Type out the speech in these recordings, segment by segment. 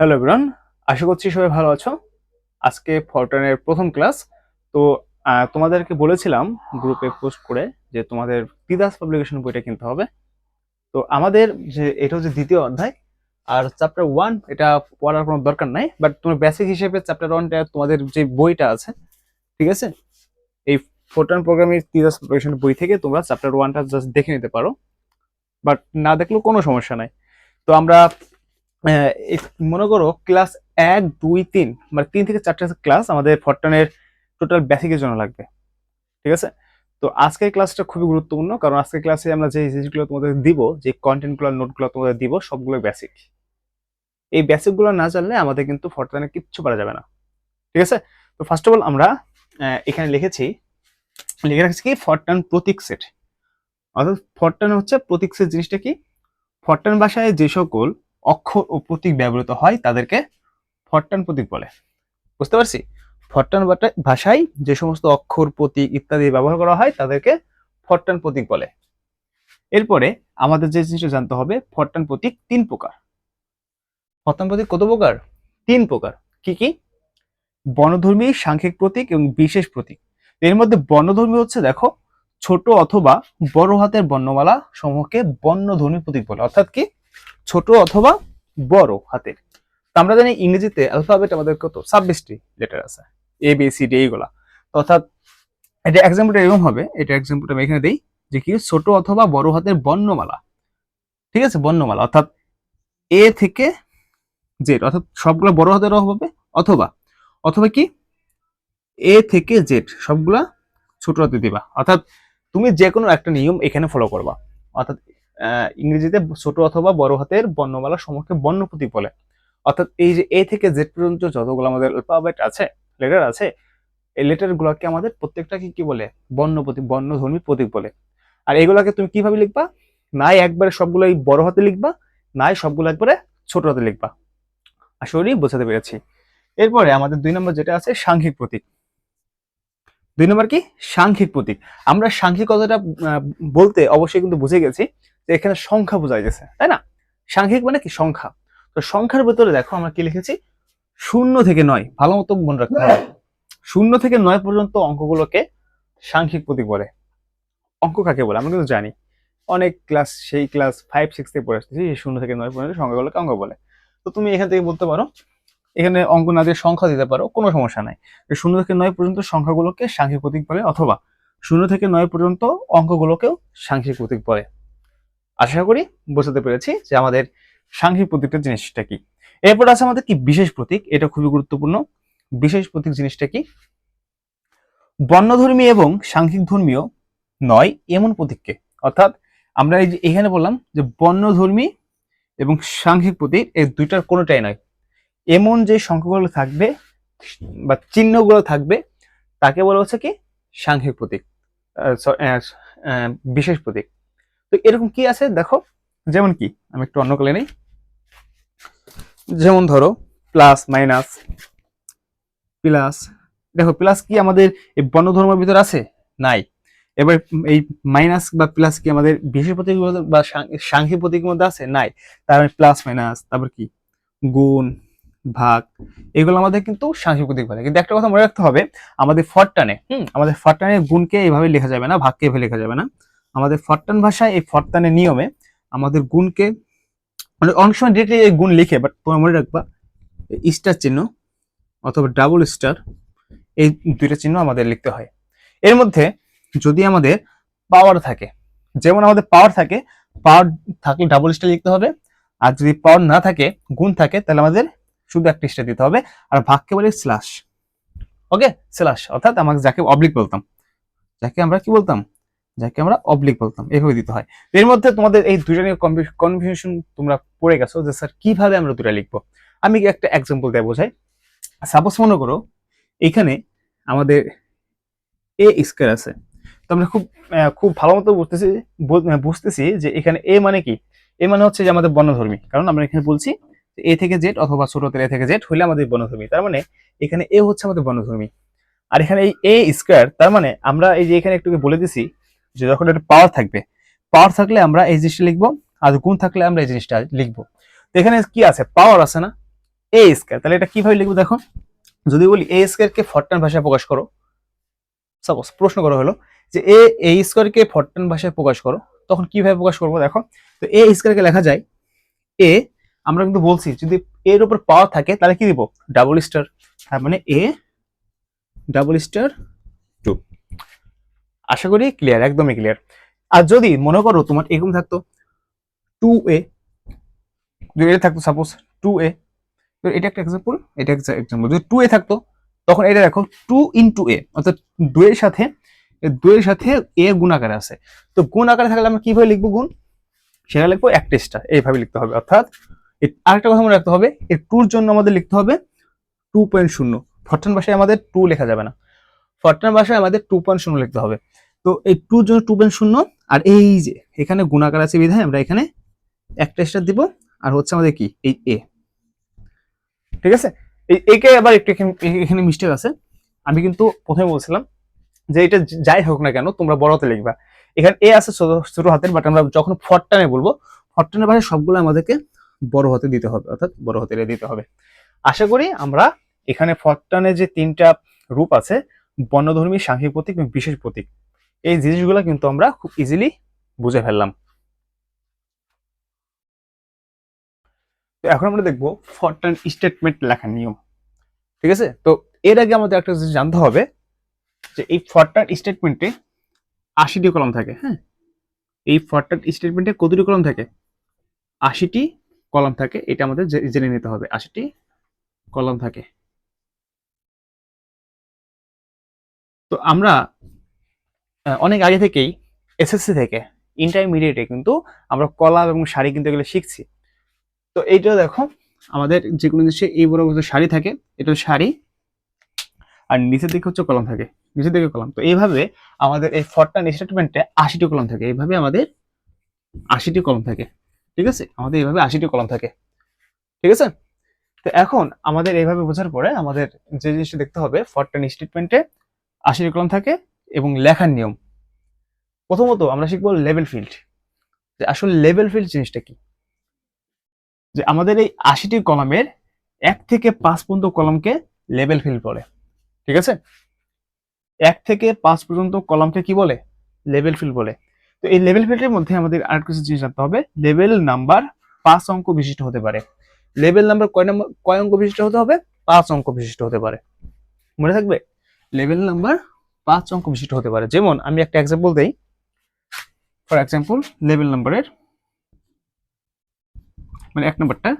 Hello everyone আশা করছি সবাই ভালো আছো। আজকে ফরটানের প্রথম ক্লাস তো তোমাদেরকে বলেছিলাম গ্রুপে পোস্ট করে যে তোমাদের তিদাস পাবলিকেশন বইটা কিনতে হবে। তো, আমাদের যে, এটা হচ্ছে দ্বিতীয় অধ্যায়, আর চ্যাপ্টার ওয়ান এটা পড়ার কোনো দরকার নাই বাট তোমার বেসিক হিসেবে চ্যাপ্টার ওয়ানটা তোমাদের যে বইটা আছে, ঠিক আছে? এই ফোরটান প্রোগ্রামের তিদাস পাবলিকেশন বই থেকে তোমরা চ্যাপ্টার ওয়ানটা জাস্ট দেখে নিতে পারো। বাট না দেখলেও কোনো সমস্যা নাই। তো আমরা মনে করো ক্লাস এক, দুই, তিন মানে তিন থেকে চারটে ক্লাস আমাদের ফরটানের টোটাল বেসিকের জন্য লাগবে। ঠিক আছে? তো আজকের ক্লাসটা খুবই গুরুত্বপূর্ণ, কারণ আজকের ক্লাসে আমরা যে জিনিসগুলো তোমাদের দিব, যে কন্টেন্টগুলো নোটগুলো তোমাদের দিব সবগুলো বেসিক এই বেসিকগুলো না জানলে আমাদের কিন্তু ফরটানে কিচ্ছু পারা যাবে না। ঠিক আছে? তো ফার্স্ট অফ অল আমরা এখানে লিখেছি, লিখে রাখছি কি? ফরটান প্রতীক সেট অর্থাৎ ফরটান হচ্ছে প্রতীক সেট জিনিসটা কি? ফরটান ভাষায় যে সকল অক্ষর ও প্রতীক ব্যবহৃত হয় তাদেরকে ফরটান প্রতীক বলে। বুঝতে পারছি? ফরটান বাটা- ভাষায় যে সমস্ত অক্ষর, প্রতীক ইত্যাদি ব্যবহার করা হয় তাদেরকে ফরটান প্রতীক বলে। এরপরে আমাদের যে জিনিসটা জানতে হবে, ফরটান প্রতীক তিন প্রকার। ফরটান প্রতীক কত প্রকার? তিন প্রকার। কি কি? বনধর্মী সাংখ্যিক প্রতীক এবং বিশেষ প্রতীক। এর মধ্যে বর্ণধর্মী হচ্ছে দেখো, ছোট অথবা বড় হাতের বর্ণমালা সমূহকে বর্ণধর্মী প্রতীক বলে। অর্থাৎ কি? ছোট অথবা বড় হাতের। তো আমরা জানি ইংরেজিতে অ্যালফাবেট আমাদের কত? ছাব্বিশটি লেটার আছে। এ বি সি ডি এইগুলা। অর্থাৎ এটা এক্সাম্পলটা এরকম হবে। এটা এক্সাম্পলটা আমি এখানে দিই যে কি ছোট অথবা বড় হাতের বর্ণমালা। ঠিক আছে? বর্ণমালা। অর্থাৎ এ থেকে জেড অর্থাৎ সবগুলো বড় হাতের হবে? অথবা অথবা কি? এ থেকে জেড সবগুলা ছোট হাতে দিবা। অর্থাৎ তুমি যে কোনো একটা নিয়ম এখানে ফলো করবা। অর্থাৎ ইংরেজিতে ছোট অথবা বড় হাতের বর্ণমালা সমূহকে বর্ণ প্রতীক বলে। অর্থাৎ এই যে এ থেকে জেড পর্যন্ত যতগুলো আমাদের অ্যালফাবেট আছে লেটার আছে, এই লেটার গুলোকে আমাদের প্রত্যেকটাকে কি বলে? বর্ণ প্রতীক বর্ণধর্মী প্রতীক বলে। আর এগুলাকে তুমি কীভাবে লিখবা? নাই একবারে সবগুলোই বড় হাতে লিখবা, নাই সবগুলো একবারে ছোট হাতে লিখবা। করি বোঝাতে পেরেছি। এরপরে আমাদের দুই নম্বর যেটা আছে, সাংখ্যিক প্রতীক। দুই নম্বর কি? সাংখ্যিক প্রতীক। আমরা সাংখ্যিক কথাটা বলতে অবশ্যই কিন্তু বুঝে গেছি। যে এখানে সংখ্যা বোঝা গেছে, তাই না? সাংখ্যিক মানে কি? সংখ্যা। তো সংখ্যার ভেতরে দেখো আমরা কি লিখেছি? শূন্য থেকে নয়। ভালো মতো মনে রাখতে হবে। শূন্য থেকে নয় পর্যন্ত অঙ্কগুলোকে সাংখ্যিক প্রতীক বলে। অঙ্ক কাকে বলে? আমরা কিন্তু জানি। অনেক ক্লাস সেই ক্লাস ফাইভ সিক্স থেকে পড়ে আসতেছি শূন্য থেকে নয় পর্যন্ত সংখ্যাগুলোকে অঙ্ক বলে। তো তুমি এখান থেকে বলতে পারো, এখানে অঙ্ক না দিয়ে সংখ্যা দিতে পারো, কোনো সমস্যা নাই। শূন্য থেকে নয় পর্যন্ত সংখ্যাগুলোকে সাংখ্যিক প্রতীক বলে অথবা শূন্য থেকে নয় পর্যন্ত অঙ্কগুলোকেও সাংখ্যিক প্রতীক বলে। আশা করি বোঝাতে পেরেছি যে আমাদের সাংখ্যিক প্রতীকটা জিনিসটা কি। এরপর আছে আমাদের কি বিশেষ প্রতীক? এটা খুবই গুরুত্বপূর্ণ। বিশেষ প্রতীক জিনিসটা কি? বর্ণধর্মী এবং সাংখ্যিক ধর্মীয় নয় এমন প্রতীককে। অর্থাৎ আমরা এই যে এখানে বললাম যে বর্ণধর্মী এবং সাংখ্যিক প্রতীক এই দুইটার কোনোটাই নয়। এমন যে সংখ্যাগুলো থাকবে বা চিহ্নগুলো থাকবে, তাকে বলা হচ্ছে কি? সাংখ্যিক প্রতীক। বিশেষ প্রতীক। তো এরকম কি আছে? দেখো। যেমন কি? আমি একটু অন্য কালে নেই। যেমন ধরো প্লাস মাইনাস প্লাস দেখো প্লাস কি আমাদের এই বর্ণধর্মের ভিতর আছে? নাই। এবার এই মাইনাস বা প্লাস কি আমাদের বিশেষ প্রতীক বা সাংখ্যিক প্রতীকের মধ্যে আছে? নাই। তারপরে প্লাস মাইনাস তারপর কি? গুণ, ভাগ। এগুলো আমাদের কিন্তু সাংখ্যিক প্রতীক বলে। কিন্তু একটা কথা মনে রাখতে হবে, আমাদের ফরটানে হুম, আমাদের ফরটানের গুণকে এইভাবে লেখা যাবে না, ভাগকে এভাবে লেখা যাবে না। আমাদের ফরটান ভাষায়, এই ফরটানের নিয়মে আমাদের গুণকে মানে অনেক সময় ডিরেক্টলি এই গুণ লিখে বাট তোমার মনে রাখবা স্টার চিহ্ন অথবা ডাবল স্টার এই দুইটা চিহ্ন আমাদের লিখতে হয়। এর মধ্যে যদি আমাদের পাওয়ার থাকে, যেমন আমাদের পাওয়ার থাকে পাওয়ার থাকলে ডাবল স্টার লিখতে হবে, আর যদি পাওয়ার না থাকে, গুণ থাকে, তাহলে আমাদের শুধু একটা স্টার দিতে হবে, আর ভাগকে বলে স্ল্যাশ ওকে স্ল্যাশ অর্থাৎ আমাকে যাকে অবলিক বলতাম, যাকে আমরা কি বলতাম? যাকে আমরা অবলিক বলতাম, এভাবে দিতে হয়। এর মধ্যে তোমাদের এই দুইটা নিয়ে কনফিউশন তোমরা পড়ে গেছো যে, স্যার, কীভাবে আমরা দুটা লিখব? আমি একটা এক্সাম্পল দেয় বোঝাই। সাপোজ মনে করো, এখানে আমাদের এ স্কোয়ার আছে। তো আমরা খুব খুব ভালো মতো বুঝতেছি বুঝতেছি যে এখানে এ মানে কি? এ মানে হচ্ছে যে আমাদের বর্ণধর্মী। কারণ আমরা এখানে বলছি এ থেকে জেড অথবা ছোট এ থেকে জেড হইলে আমাদের বর্ণধর্মী। তার মানে এখানে এ হচ্ছে আমাদের বর্ণধর্মী। আর এখানে এই এ স্কোয়ার তার মানে আমরা এই যে এখানে একটু বলে দিছি যে যখন একটা পাওয়ার থাকবে পাওয়ার থাকলে আমরা এই জিনিসটা লিখব, আর গুণ থাকলে আমরা এই জিনিসটা লিখব। তো এখানে কি আছে? পাওয়ার আছে না? এ স্কয়ার তাহলে এটা কীভাবে লিখব দেখো? যদি বলি এ স্কয়ারকে ফরটান ভাষায় প্রকাশ করো সাপোজ প্রশ্ন করা হলো যে এ এ স্কয়ারকে ফরটান ভাষায় প্রকাশ করো, তখন কীভাবে প্রকাশ করব দেখো? তো এ স্কয়ারকে লেখা যায় এ আমরা কিন্তু বলছি যদি এর উপর পাওয়ার থাকে, তাহলে কি দিব? ডাবল স্টার তার মানে এ ডাবল স্টার আশা করি ক্লিয়ার একদমই ক্লিয়ার আর যদি মনে করো তোমার এরকম থাকতো টু এ যদি এটা থাকতো সাপোজ টু এ তো এটা একটা এক্সাম্পল এটা একটা এক্সাম্পল যদি টু এ থাকতো, তখন এটা দেখো টু ইন্টু এ অর্থাৎ দুয়ের সাথে দুয়ের সাথে এ গুণ আকারে আছে। তো গুণ আকারে থাকলে আমরা কীভাবে লিখব গুণ? সেটা লিখব একটা স্টার এইভাবে লিখতে হবে। অর্থাৎ আরেকটা কথা মনে রাখতে হবে এই টুর জন্য আমাদের লিখতে হবে টু পয়েন্ট শূন্য। ফরটান ভাষায় আমাদের টু লেখা যাবে না। ফরটান ভাষায় আমাদের টু পয়েন্ট শূন্য লিখতে হবে। তো এই টুর জন্য টু পয়েন্ট শূন্য, আর এই যে, এখানে গুণাকার আছে বিধায় আমরা এখানে একটা স্টার দিব, আর হচ্ছে আমাদের কি? এই এ ঠিক আছে? এই একে আবার একটু এখানে- মিস্টেক আছে। আমি কিন্তু প্রথমে বলছিলাম যে এটা যাই হোক না কেন, তোমরা বড় হাতে লিখবা। এখানে এ আছে ছোট ছোট হাতের বাট আমরা যখন ফরটানে বলব, ফরটানের ভাষায় সবগুলো আমাদেরকে বড় হাতে দিতে হবে, অর্থাৎ বড় হাতে দিতে হবে। আশা করি আমরা এখানে ফরটানে যে তিনটা রূপ আছে বর্ণধর্মী, সাংঘিক প্রতীক এবং বিশেষ প্রতীক। এই জিনিসগুলো কিন্তু আমরা খুব ইজিলি বুঝে ফেললাম। তো এখন আমরা দেখব ফরটান স্টেটমেন্ট লেখার নিয়ম। ঠিক আছে? তো এর আগে আমাদের একটা জিনিস জানতে হবে যে এই ফরটান স্টেটমেন্টে আশিটি কলম থাকে হ্যাঁ? এই ফরটান স্টেটমেন্টে কতটি কলম থাকে? আশিটি কলম থাকে, এটা আমাদের জেনে নিতে হবে। আশিটি কলম থাকে। তো আমরা অনেক আগে থেকেই এসএসসি থেকে ইন্টারমিডিয়েটে কিন্তু আমরা কলা এবং শাড়ি কিন্তু এগুলো শিখছি। তো এইটা দেখো, আমাদের যে কোনো জিনিসে এই বড় বড় শাড়ি থাকে, এটা শাড়ি, আর নিচের দিকে হচ্ছে কলম থাকে, নিচের দিকে কলম। তো এইভাবে আমাদের এই ফরটান স্টেটমেন্টে আশিটি কলম থাকে, এইভাবে আমাদের আশিটি কলম থাকে, ঠিক আছে? আমাদের এইভাবে আশিটি কলম থাকে, ঠিক আছে? তো এখন আমাদের এইভাবে বোঝার পরে আমাদের যে জিনিসটা দেখতে হবে ফরটান স্টেটমেন্টে আশিটি কলম থাকে এবং লেখার নিয়ম। প্রথমত আমরা শিখব লেভেল ফিল্ড যে আসলে লেভেল ফিল্ড জিনিসটা কি? যে আমাদের এই আশিটি কলামের এক থেকে পাঁচ পর্যন্ত কলমকে লেভেল ফিল্ড বলে। ঠিক আছে? এক থেকে পাঁচ পর্যন্ত কলামকে কি বলে? লেভেল ফিল্ড বলে। তো এই লেভেল ফিল্ডের মধ্যে আমাদের আর কিছু জিনিস জানতে হবে। লেভেল নাম্বার পাঁচ অঙ্ক বিশিষ্ট হতে পারে। লেভেল নাম্বার কয় নাম্বার কয় অঙ্ক বিশিষ্ট হতে হবে? পাঁচ অঙ্ক বিশিষ্ট হতে পারে। মনে থাকবে? লেভেল নাম্বার পাঁচ অঙ্ক বিশিষ্ট হতে পারে। যেমন আমি একটা এক্সাম্পল দেই। ফর এক্সাম্পল লেভেল নাম্বারের মানে এক নাম্বারটা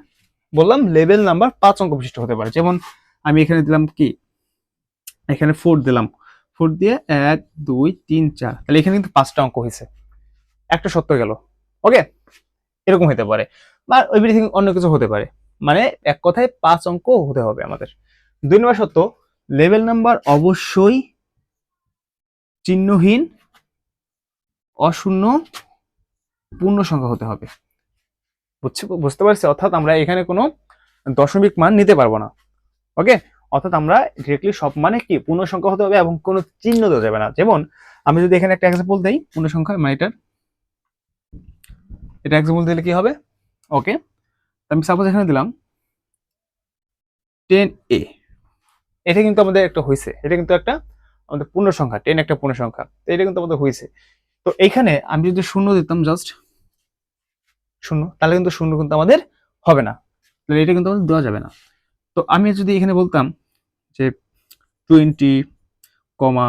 বললাম লেভেল নাম্বার পাঁচ অঙ্ক বিশিষ্ট হতে পারে। যেমন আমি এখানে দিলাম কি? এখানে ফোর দিলাম। ফোর দিয়ে এক, দুই, তিন, চার। তাহলে এখানে কিন্তু পাঁচটা অঙ্ক হয়েছে। একটা সত্য গেল। ওকে এরকম হতে পারে। বা এভরিথিং অন্য কিছু হতে পারে। মানে এক কথায় পাঁচ অঙ্ক হতে হবে আমাদের। দুই নম্বর সত্য লেভেল নাম্বার অবশ্যই চিহ্নহীন, অশূন্য পূর্ণ সংখ্যা হতে হবে। বুঝছি? বুঝতে পারছি? অর্থাৎ আমরা এখানে কোনো দশমিক মান নিতে পারব না। ওকে? অর্থাৎ আমরা ডিরেক্টলি সব মানে কি? পূর্ণ সংখ্যা হতে হবে এবং কোনো চিহ্ন দেওয়া যাবে না। যেমন আমি যদি এখানে একটা এক্সাম্পল দেই পূর্ণ সংখ্যা মানে এটার। এটা এক্সাম্পল দিলে কি হবে? ওকে? আমি সাপোজ এখানে দিলাম টেন এ এটা কিন্তু আমাদের একটা হয়েছে এটা কিন্তু একটা আমাদের পূর্ণ সংখ্যা টেন একটা পূর্ণ সংখ্যা এটা কিন্তু আমাদের হয়েছে তো এইখানে আমি যদি শূন্য দিতাম জাস্ট শূন্য, তাহলে কিন্তু শূন্য কিন্তু আমাদের হবে না। তাহলে এটা কিন্তু আমাদের দেওয়া যাবে না। তো আমি যদি এখানে বলতাম যে twenty comma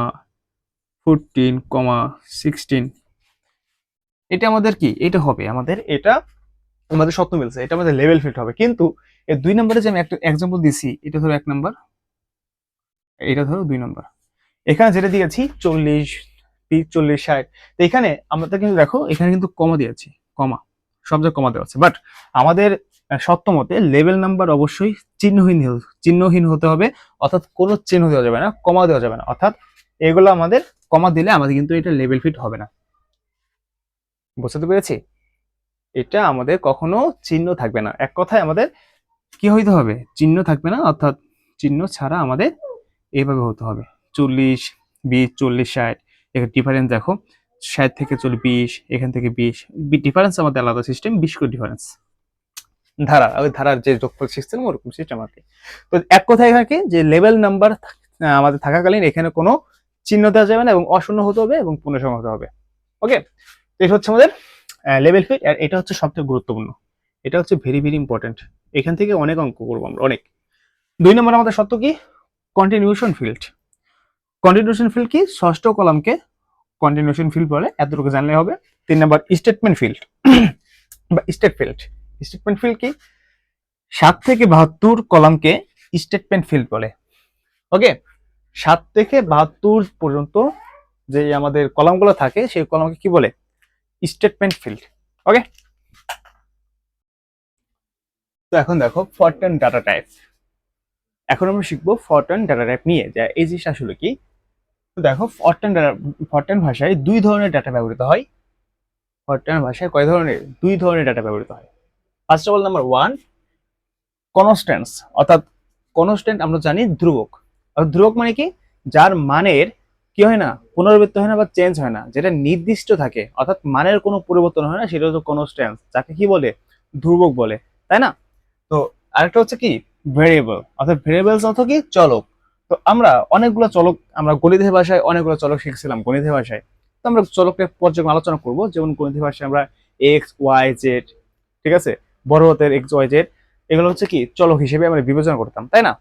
fourteen comma sixteen এটা আমাদের কি? এটা হবে আমাদের, এটা আমাদের সত্য মিলছে। এটা আমাদের লেভেল ফিট হবে। কিন্তু এই দুই নম্বরে যে আমি একটা এক্সাম্পল দিছি, এটা ধরো এক নাম্বার এটা ধরো দুই নম্বর। এখানে যেটা দিয়েছি চল্লিশ চল্লিশ ষাট তো এখানে আমরা কিন্তু দেখো এখানে কিন্তু কমা দিয়েছি কমা সব জায়গায় কমা দেওয়া আছে। বাট আমাদের আহ, সত্য মতে লেভেল নাম্বার অবশ্যই চিহ্নহীন চিহ্নহীন হতে হবে অর্থাৎ কোনো চিহ্ন দেওয়া যাবে না কমা দেওয়া যাবে না। অর্থাৎ এগুলো আমাদের কমা দিলে আমাদের কিন্তু এটা লেভেল ফিট হবে না। বুঝতে পেরেছি? এটা আমাদের কখনো চিহ্ন থাকবে না। এক কথায় আমাদের কি হইতে হবে? চিহ্ন থাকবে না অর্থাৎ চিহ্ন ছাড়া আমাদের এইভাবে হতে হবে। চল্লিশ, বিশ, চল্লিশ, ষাট, এখানে ডিফারেন্স দেখো। ষাট থেকে চল্লিশ, বিশ, এখান থেকে বিশ। ডিফারেন্স আমাদের আলাদা সিস্টেম বিশ করে ডিফারেন্স ধারা, ওই ধারার যে যোগফল সিস্টেম ওরকম সিস্টেম আর কি। তো এক কথায় এখানে কি যে লেভেল নাম্বার আমাদের থাকাকালীন এখানে কোনো চিহ্ন দেওয়া যাবে না এবং অশূন্য হতে হবে এবং পূর্ণসংখ্যা হতে হবে। ওকে এটা হচ্ছে আমাদের লেভেল ফিট আর এটা হচ্ছে সবথেকে গুরুত্বপূর্ণ। এটা হচ্ছে ভেরি ভেরি ইম্পর্টেন্ট এখান থেকে অনেক অঙ্ক করব আমরা, অনেক। দুই নম্বর আমাদের সত্য কি? কন্টিনিউশন ফিল্ড কন্টিনিউশন ফিল্ড কি? ষষ্ঠ কলামকে কন্টিনিউশন ফিল্ড বলে। এতটুকু জানলে হবে। তিন নম্বর স্টেটমেন্ট ফিল্ড বা স্টেট ফিল্ড স্টেটমেন্ট ফিল্ড কি? সাত থেকে বাহাত্তর কলামকে স্টেটমেন্ট ফিল্ড বলে। ওকে সাত থেকে বাহাত্তর পর্যন্ত যে আমাদের কলামগুলো থাকে, সেই কলামকে কি বলে? স্টেটমেন্ট ফিল্ড ওকে তো এখন দেখো ফরটেন ডাটা টাইপ এখন আমরা শিখব ফরটেন ডাটা টাইপ নিয়ে, যা এই জিনিসটা আসলে কি? দেখো ফরটেন ডাটা ফরটেন ভাষায় দুই ধরনের ডাটা ব্যবহৃত হয়। ফরটেন ভাষায় কয় ধরনের? দুই ধরনের ডাটা ব্যবহৃত হয়। First of all number one constants অর্থাৎ কনস্ট্যান্ট আমরা জানি ধ্রুবক। ধ্রুবক মানে কি? যার মানের কি হয় না? পুনরাবৃত্তি হয় না বা চেঞ্জ হয় না। যেটা নির্দিষ্ট থাকে, অর্থাৎ মানের কোনো পরিবর্তন হয় না, সেটা হচ্ছে কনস্ট্যান্স যাকে কি বলে? ধ্রুবক বলে। তাই না? তো আরেকটা হচ্ছে কি? ভেরিয়েবল অর্থাৎ ভেরিয়েবলস অর্থ কি? চলক। তো আমরা অনেকগুলো চলক, আমরা গণিতের ভাষায় অনেকগুলো চলক শিখছিলাম গণিতের ভাষায়। তো আমরা চলকের পর্যায়ে আলোচনা করব। যেমন গণিতের ভাষায় আমরা এক্স ওয়াই জেড ঠিক আছে? বড় হাতের এক্স ওয়াই জেড এগুলো হচ্ছে কি? চলক হিসেবে আমরা বিবেচনা করতাম, তাই না?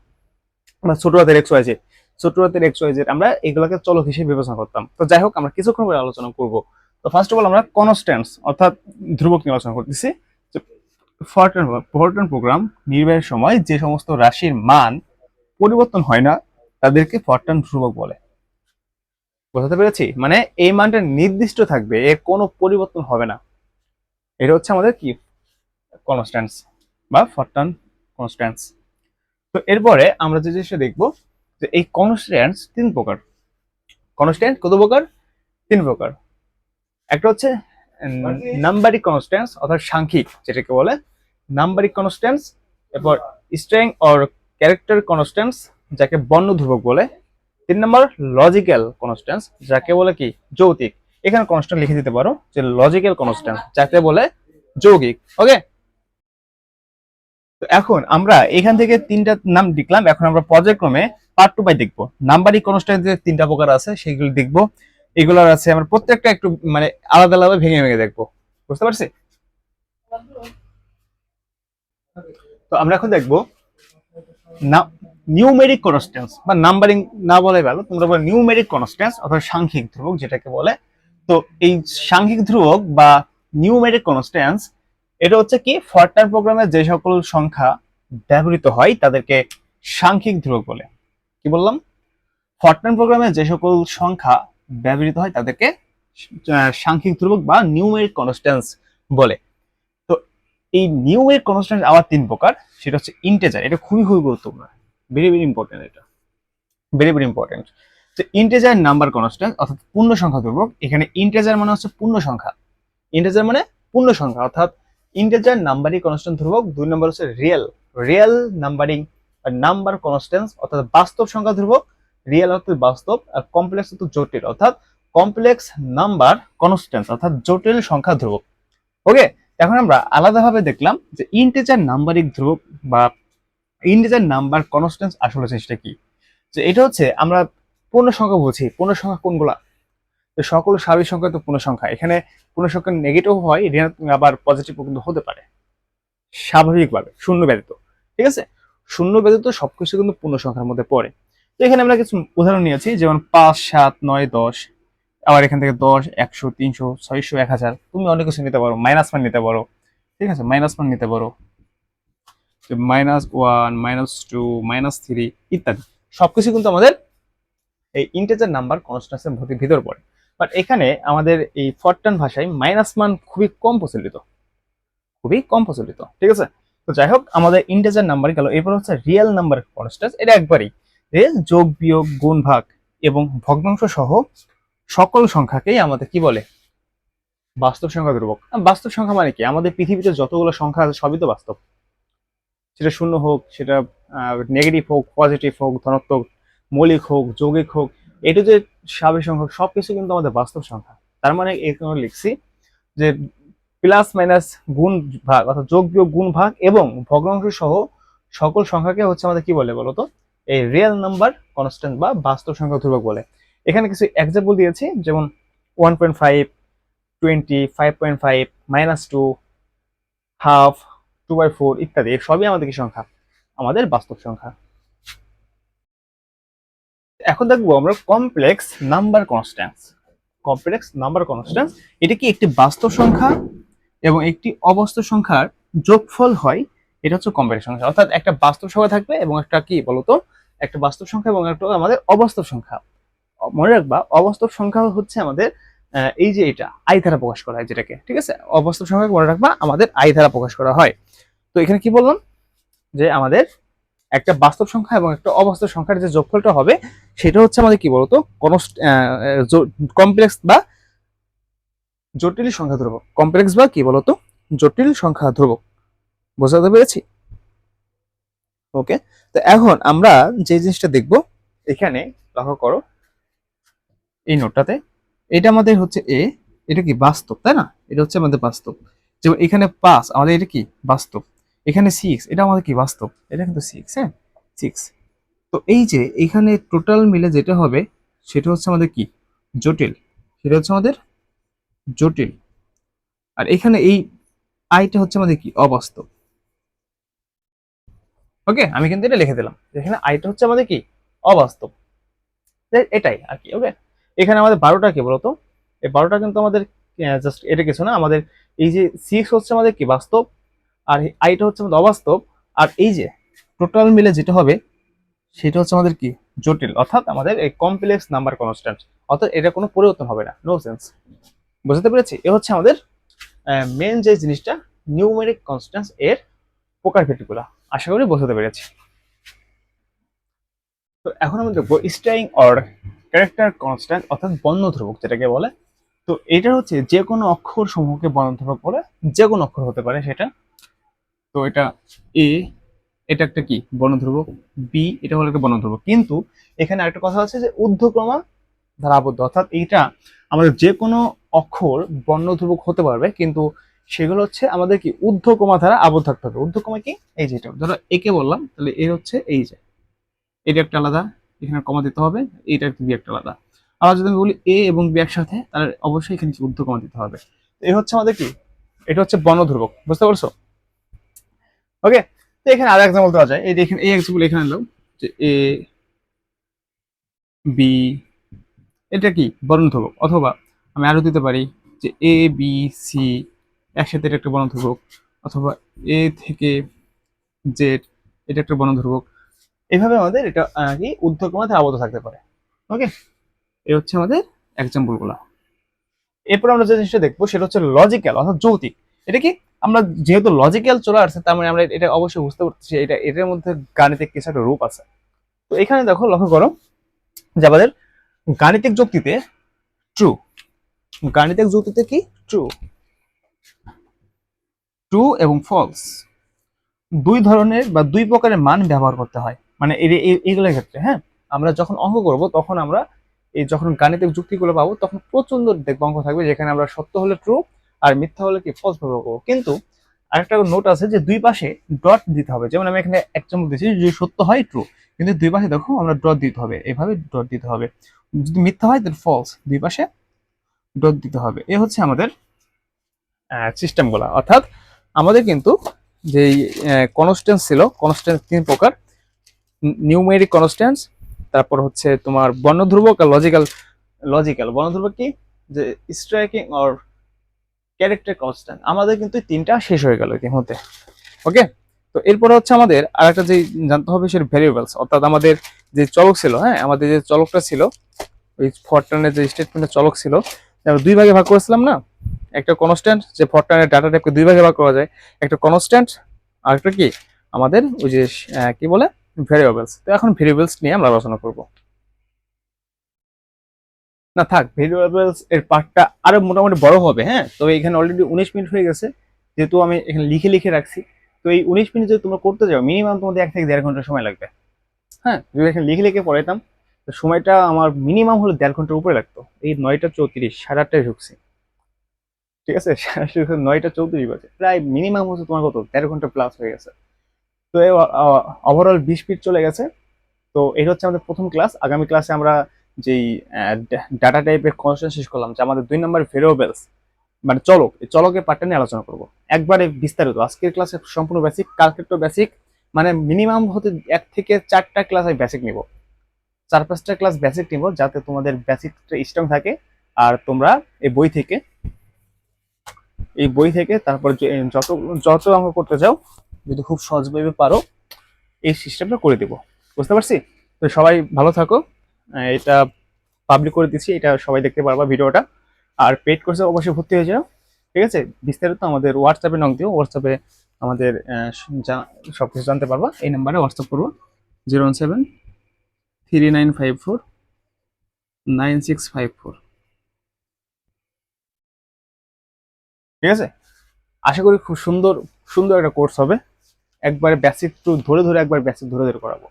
আমরা ছোট হাতের এক্স ওয়াই জেড ছোট হাতের এক্স ওয়াই জেড আমরা এগুলোকে চলক হিসেবে বিবেচনা করতাম। তো যাই হোক, আমরা কিছুক্ষণ পরে আলোচনা করব। তো ফার্স্ট অফ অল আমরা কনস্ট্যান্টস অর্থাৎ ধ্রুবক নিয়ে আলোচনা করতেছি। ফরটন ফরটন প্রোগ্রাম নির্বাহের সময় যে সমস্ত রাশির মান পরিবর্তন হয় না, তাদেরকে ফরটন ধ্রুবক বলে। বোঝাতে পেরেছি? মানে এই মানটা নির্দিষ্ট থাকবে, এর কোনো পরিবর্তন হবে না। এটা হচ্ছে আমাদের কি? কনস্ট্যান্স বা ফরটন কনস্ট্যান্স তো এরপরে আমরা যে জিনিসটা দেখব, যে এই কনস্ট্যান্স তিন প্রকার। কনস্ট্যান্ট কত প্রকার? তিন প্রকার। একটা হচ্ছে নাম্বারিক কনস্ট্যান্স অর্থাৎ সাংখ্যিক যেটাকে বলে নাম্বারিক কনস্ট্যান্স এরপর স্ট্রেং অর ক্যারেক্টার কনস্ট্যান্স যাকে বর্ণ ধ্রুবক বলে। তিন নম্বর লজিক্যাল কনস্ট্যান্স যাকে বলে কি? যৌতিক এখানে কনস্ট্যান্ট লিখে দিতে পারো যে লজিক্যাল কনস্ট্যান্স যাকে বলে যৌগিক। ওকে তো এখন আমরা এখান থেকে তিনটা নাম লিখলাম এখন আমরা পর্যায়ক্রমে পার্ট টু বাই দেখব। নাম্বারিক কনস্ট্যান্সের তিনটা প্রকার আছে সেগুলো দেখব। এগুলোর আছে, আমরা প্রত্যেকটা একটু মানে আলাদা আলাদা ভেঙে ভেঙে দেখব। বুঝতে পারছি? তো আমরা এখন দেখব নিউমেরিক কনস্ট্যান্স বা নাম্বারিং না বলে ভালো, তোমরা বলো নিউমেরিক কনস্ট্যান্স অর্থাৎ সাংখ্যিক ধ্রুবক যেটাকে বলে। তো এই সাংখ্যিক ধ্রুবক বা নিউমেরিক কনস্ট্যান্স এটা হচ্ছে কি, ফরটার প্রোগ্রামে যে সকল সংখ্যা ব্যবহৃত হয়, তাদেরকে সাংখ্যিক ধ্রুবক বলে। কি বললাম? ফরটান প্রোগ্রামে যে সকল সংখ্যা ব্যবহৃত হয় তাদেরকে সাংখ্যিক ধ্রুবক বা নিউমেরিক কনস্ট্যান্স বলে। তো এই নিউমেরিক কনস্ট্যান্স আবার তিন প্রকার, সেটা হচ্ছে ইন্টেজার এটা খুবই খুবই গুরুত্বপূর্ণ। ভেরি ভেরি ইম্পর্টেন্ট এটা। ভেরি ভেরি ইম্পর্টেন্ট তো ইন্টেজার নাম্বার কনস্ট্যান্ট অর্থাৎ পূর্ণ সংখ্যা ধ্রুবক, এখানে ইন্টেজার মানে হচ্ছে পূর্ণ সংখ্যা। ইন্টেজার মানে পূর্ণ সংখ্যা, অর্থাৎ ইন্টেজার নাম্বারিং কনস্ট্যান্ট ধ্রুবক, দুই নম্বর হচ্ছে real real numbering number constants অর্থাৎ বাস্তব সংখ্যা ধ্রুবক রিয়েল অর্থাৎ বাস্তব আর কমপ্লেক্স অর্থাৎ জটিল, অর্থাৎ কমপ্লেক্স নাম্বার কনস্ট্যান্স অর্থাৎ জটিল সংখ্যা ধ্রুবক। ওকে এখন আমরা আলাদাভাবে দেখলাম যে ইন্টেজার নাম্বারিক ধ্রুবক বা ইন্টেজার নাম্বার কনস্ট্যান্স আসলে জিনিসটা কি? যে এটা হচ্ছে আমরা পূর্ণ সংখ্যা বুঝি পূর্ণ সংখ্যা কোনগুলা? তো সকল স্বাভাবিক সংখ্যা তো পূর্ণ সংখ্যা। এখানে পূর্ণ সংখ্যা নেগেটিভ হয়, ঋণাত্মক আবার পজিটিভ কিন্তু হতে পারে। স্বাভাবিকভাবে, শূন্য ব্যতীত। ঠিক আছে? শূন্য ব্যতীত সবকিছু কিন্তু পূর্ণ সংখ্যার মধ্যে পড়ে। তো এখানে আমরা কিছু উদাহরণ নিয়েছি, যেমন পাঁচ, সাত, নয়, দশ, আবার এখান থেকে দশ, একশো, তিনশো, ছয়শো, এক হাজার। তুমি অনেক কিছু নিতে পারো মাইনাস মান নিতে পারো। ঠিক আছে মাইনাস মান নিতে পারো। Minus one minus two minus three ইত্যাদি। সবকিছু কিন্তু আমাদের এই ইন্টেজার নাম্বার কনস্ট্যান্সের ভর্তির ভিতর পড়ে। বাট এখানে আমাদের এই ফরটান ভাষায় মাইনাস মান খুবই কম প্রচলিত। খুবই কম প্রচলিত। ঠিক আছে? তো যাই হোক, আমাদের ইন্টেজার নাম্বার গেল, এরপর হচ্ছে রিয়েল নাম্বার কনস্ট্যান্স এটা একবারই। যে যোগ বিয়োগ গুণ ভাগ এবং ভগ্নাংশ সহ সকল সংখ্যাকেই আমাদের কি বলে? বাস্তব সংখ্যা ধ্রুবক। বাস্তব সংখ্যা মানে কি? আমাদের পৃথিবীতে যতগুলো সংখ্যা আছে সবই তো বাস্তব। সেটা শূন্য হোক, সেটা নেগেটিভ হোক পজিটিভ হোক, ধনাত্মক, মৌলিক হোক, যৌগিক হোক এটা যে স্বাভাবিক সংখ্যা, সবকিছু কিন্তু আমাদের বাস্তব সংখ্যা। তার মানে এখানে লিখছি যে প্লাস মাইনাস গুণ ভাগ, অর্থাৎ যোগ বিয়োগ গুণ ভাগ এবং ভগ্নাংশ সহ সকল সংখ্যাকে হচ্ছে আমাদের কি বলে বলতো? এই রিয়েল নাম্বার কনস্ট্যান্ট বা বাস্তব সংখ্যা ধ্রুবক বলে। এখানে কিছু এক্সাম্পল দিয়েছি, যেমন one point five twenty five point five minus two half two by four ইত্যাদি। সবই আমাদের কি সংখ্যা? আমাদের বাস্তব সংখ্যা। এখন দেখব আমরা complex number constants complex number constants এটা কি একটি বাস্তব সংখ্যা এবং একটি অবাস্তব সংখ্যার যোগফল হয়? এটা হচ্ছে সংখ্যা অর্থাৎ একটা বাস্তব সংখ্যা থাকবে এবং একটা কি বলতো? একটা বাস্তব সংখ্যা এবং একটা আমাদের অবাস্তব সংখ্যা। মনে রাখবা, অবাস্তব সংখ্যা হচ্ছে আমাদের এই যে এটা আই ধারা প্রকাশ করা হয় যেটাকে, ঠিক আছে? অবাস্তব সংখ্যা মনে রাখবা, আমাদের আই ধারা প্রকাশ করা হয়। তো এখানে কি বললাম? যে আমাদের একটা বাস্তব সংখ্যা এবং একটা অবাস্তব সংখ্যার যে যোগফলটা হবে, সেটা হচ্ছে আমাদের কি বলতো? কমপ্লেক্স বা জটিল সংখ্যা ধ্রুবক। কমপ্লেক্স বা কি বলতো? জটিল সংখ্যা ধ্রুবক। বোঝাতে পেরেছি? ওকে তো এখন আমরা যে জিনিসটা দেখব, এখানে লক্ষ্য করো, এই নোটটাতে, এটা আমাদের হচ্ছে এ এটা কি বাস্তব, তাই না? এটা হচ্ছে আমাদের বাস্তব। যেমন এখানে পাঁচ, আমাদের এটা কি? বাস্তব। এখানে সিক্স এটা আমাদের কি? বাস্তব। এটা কিন্তু সিক্স হ্যাঁ? সিক্স তো এই যে এখানে টোটাল মিলে যেটা হবে, সেটা হচ্ছে আমাদের কি? জটিল। সেটা হচ্ছে আমাদের জটিল। আর এখানে এই আইটা হচ্ছে আমাদের কি? অবাস্তব। ওকে আমি কিন্তু এটা লিখে দিলাম। এখানে আইটা হচ্ছে আমাদের কি? অবাস্তব। এটাই আর কি ওকে এখানে আমাদের বারোটা কি বলতো? এই বারোটা কিন্তু আমাদের জাস্ট এটা কিছু না, আমাদের এই যে সিক্স হচ্ছে আমাদের কি? বাস্তব। আর আইটা হচ্ছে আমাদের অবাস্তব। আর এই যে টোটাল মিলে যেটা হবে, সেটা হচ্ছে আমাদের কি? জটিল। অর্থাৎ আমাদের এই কমপ্লেক্স নাম্বার কনস্ট্যান্ট অর্থাৎ এটা কোনো পরিবর্তন হবে না। নো সেন্স বুঝতে পেরেছি? এ হচ্ছে আমাদের মেন যে জিনিসটা নিউমেরিক কনস্ট্যান্স এর প্রকার ভেটিগুলা আশা করি বোঝাতে পেরেছি। তো এখন আমরা দেখব স্টাইং অর ক্যারেক্টার কনস্ট্যান্ট অর্থাৎ বর্ণ ধ্রুবক যেটাকে বলে। তো এটা হচ্ছে যে কোনো অক্ষর সমূহকে বর্ণ ধ্রুবক বলে যে কোনো অক্ষর হতে পারে সেটা। তো এটা এ এটা একটা কি? বর্ণধ্রুবক বি এটা হলো একটা বর্ণধ্রুবক কিন্তু এখানে আরেকটা কথা আছে যে ঊর্ধ্বক্রমা দ্বারা আবদ্ধ। অর্থাৎ এইটা আমাদের যে কোনো অক্ষর বর্ণধ্রুবক হতে পারবে, কিন্তু সেগুলো হচ্ছে আমাদের কি ঊর্ধ্বক্রমা দ্বারা আবদ্ধ থাকতে হবে। ঊর্ধ্বক্রমা কি? এই যেটা ধরো একে বললাম, তাহলে এর হচ্ছে এই যে। এটা একটা আলাদা, এখানে কমা দিতে হবে একটা বি একটা আলাদা। আবার যদি আমি বলি এ এবং বি একসাথে, তাহলে অবশ্যই এখানে কি ঊর্ধ্বক্রমা দিতে হবে। এই হচ্ছে আমাদের কি? এটা হচ্ছে বর্ণধ্রুবক, বুঝতে পারছ? ওকে তো এখানে আরও এক্সাম্পল দেওয়া যায়। এই যে এখানে, এই এক্সাম্পল এখানে এলাম যে এ বি এটা কি? বর্ণধ্রুবক, অথবা আমি আরও দিতে পারি যে এ বি সি একসাথে এটা একটা বর্ণধ্রুবক অথবা এ থেকে জেড এটা একটা বর্ণধ্রুবক এইভাবে আমাদের এটা কি ঊর্ধ্বক্রমাতে আবদ্ধ থাকতে পারে। ওকে এই হচ্ছে আমাদের এক্সাম্পলগুলা এরপর আমরা যে জিনিসটা দেখব, সেটা হচ্ছে লজিক্যাল অর্থাৎ যৌতিক। এটা কি? আমরা যেহেতু লজিক্যাল চলে আসছে, তার মানে আমরা এটা অবশ্যই বুঝতে পারছি এটা, এটার মধ্যে গাণিতিক কিছু একটা রূপ আছে। তো এখানে দেখো, লক্ষ্য করো যে আমাদের গাণিতিক যুক্তিতে ট্রু গাণিতিক যুক্তিতে কি? ট্রু ট্রু এবং ফলস দুই ধরনের বা দুই প্রকারের মান ব্যবহার করতে হয়। মানে এই- এই- এইগুলোর ক্ষেত্রে হ্যাঁ? আমরা যখন অঙ্ক করব, তখন আমরা এই যখন গাণিতিক যুক্তিগুলো পাবো, তখন প্রচণ্ড দেখব অঙ্ক থাকবে, যেখানে আমরা সত্য হলে ট্রু আর মিথ্যা হলে কি ফলস ব্যবহার করব। কিন্তু আরেকটা নোট আছে যে দুই পাশে ডট দিতে হবে। যেমন আমি এখানে এক চামচ দিচ্ছি যদি সত্য হয় ট্রু কিন্তু দুই পাশে দেখো আমরা ডট দিতে হবে। এভাবে ডট দিতে হবে। যদি মিথ্যা হয়, তাহলে ফলস দুই পাশে ডট দিতে হবে। এ হচ্ছে আমাদের সিস্টেমগুলো অর্থাৎ আমাদের কিন্তু যে কনস্ট্যান্স ছিল কনস্ট্যান্স তিন প্রকার। নিউমেরিক কনস্ট্যান্স তারপর হচ্ছে তোমার বর্ণধ্রুবক আর লজিক্যাল লজিক্যাল বর্ণধ্রুবক কি? যে স্ট্রাইকিং অর ক্যারেক্টার কনস্ট্যান্ট আমাদের কিন্তু তিনটা শেষ হয়ে গেল ইতিমধ্যে ওকে তো এরপরে হচ্ছে আমাদের আর একটা যে জানতে হবে, সেটা ভ্যারিয়েবলস অর্থাৎ আমাদের যে চলক ছিল হ্যাঁ আমাদের যে চলকটা ছিল, ওই ফরটানের যে স্টেটমেন্টের চলক ছিল আমরা দুই ভাগে ভাগ করেছিলাম না? একটা কনস্ট্যান্ট যে ফরটানের ডাটা টাইপকে দুই ভাগে ভাগ করা যায়, একটা কনস্ট্যান্ট আর একটা কি? আমাদের ওই যে কি বলে? ভ্যারিয়েবলস তো এখন ভ্যারিয়েবলস নিয়ে আমরা আলোচনা করব। না, থাক ভেরিয়েবলস এর পার্টটা আরও মোটামুটি বড় হবে হ্যাঁ? তবে এখানে অলরেডি উনিশ মিনিট হয়ে গেছে, যেহেতু আমি এখানে লিখে লিখে রাখছি। তো এই উনিশ মিনিট যদি তোমরা করতে যাও মিনিমাম তোমাদের এক থেকে দেড় ঘণ্টা সময় লাগবে। হ্যাঁ? যদি এখানে লিখে লিখে পড়াইতাম, তো সময়টা আমার মিনিমাম হলো দেড় ঘণ্টার উপরে লাগতো। এই নয়টা চৌত্রিশ, সাড়ে আটটায় ঢুকছি। ঠিক আছে? নয়টা চৌত্রিশ বাজে। প্রায় মিনিমাম হচ্ছে তোমার কত? তেরো ঘণ্টা প্লাস হয়ে গেছে। তো ওভারঅল বিশ ফিট চলে গেছে। তো এটা হচ্ছে আমাদের প্রথম ক্লাস আগামী ক্লাসে আমরা যেই ডাটা টাইপের কনস্টেন্ট শেষ করলাম, যে আমাদের দুই নম্বর ভেরিয়েবলস মানে চলক, এই চলকের পার্টটা নিয়ে আলোচনা করব। একবারে বিস্তারিত। আজকের ক্লাসে সম্পূর্ণ বেসিক কালকের তো বেসিক মানে মিনিমাম হতে এক থেকে চারটা ক্লাস আমি বেসিক নিব। চার পাঁচটা ক্লাস বেসিক নিব, যাতে তোমাদের বেসিকটা স্ট্রং থাকে। আর তোমরা এই বই থেকে এই বই থেকে তারপর যত যত অঙ্ক করতে চাও, যদি খুব সহজভাবে পারো, এই সিস্টেমটা করে দেবো। বুঝতে পারছি? তো সবাই ভালো থাকো। এটা পাবলিক করে দিচ্ছি, এটা সবাই দেখতে পারবা ভিডিওটা। আর পেড কোর্সে অবশ্যই ভর্তি হয়ে যাও, ঠিক আছে? বিস্তারিত আমাদের হোয়াটসঅ্যাপে নক দিও হোয়াটসঅ্যাপে আমাদের সব কিছু জানতে পারবা। এই নাম্বারে হোয়াটসঅ্যাপ করব zero one seven three nine five four nine six five four ঠিক আছে? আশা করি খুব সুন্দর সুন্দর একটা কোর্স হবে। একবারে বেসিক টু ধরে ধরে, একবার বেসিক ধরে ধরে করাবো।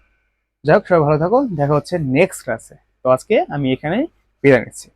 যাই হোক, সবাই ভালো থাকো। দেখা হচ্ছে নেক্সট ক্লাসে তো আজকে আমি এখানে বিদায় নিচ্ছি।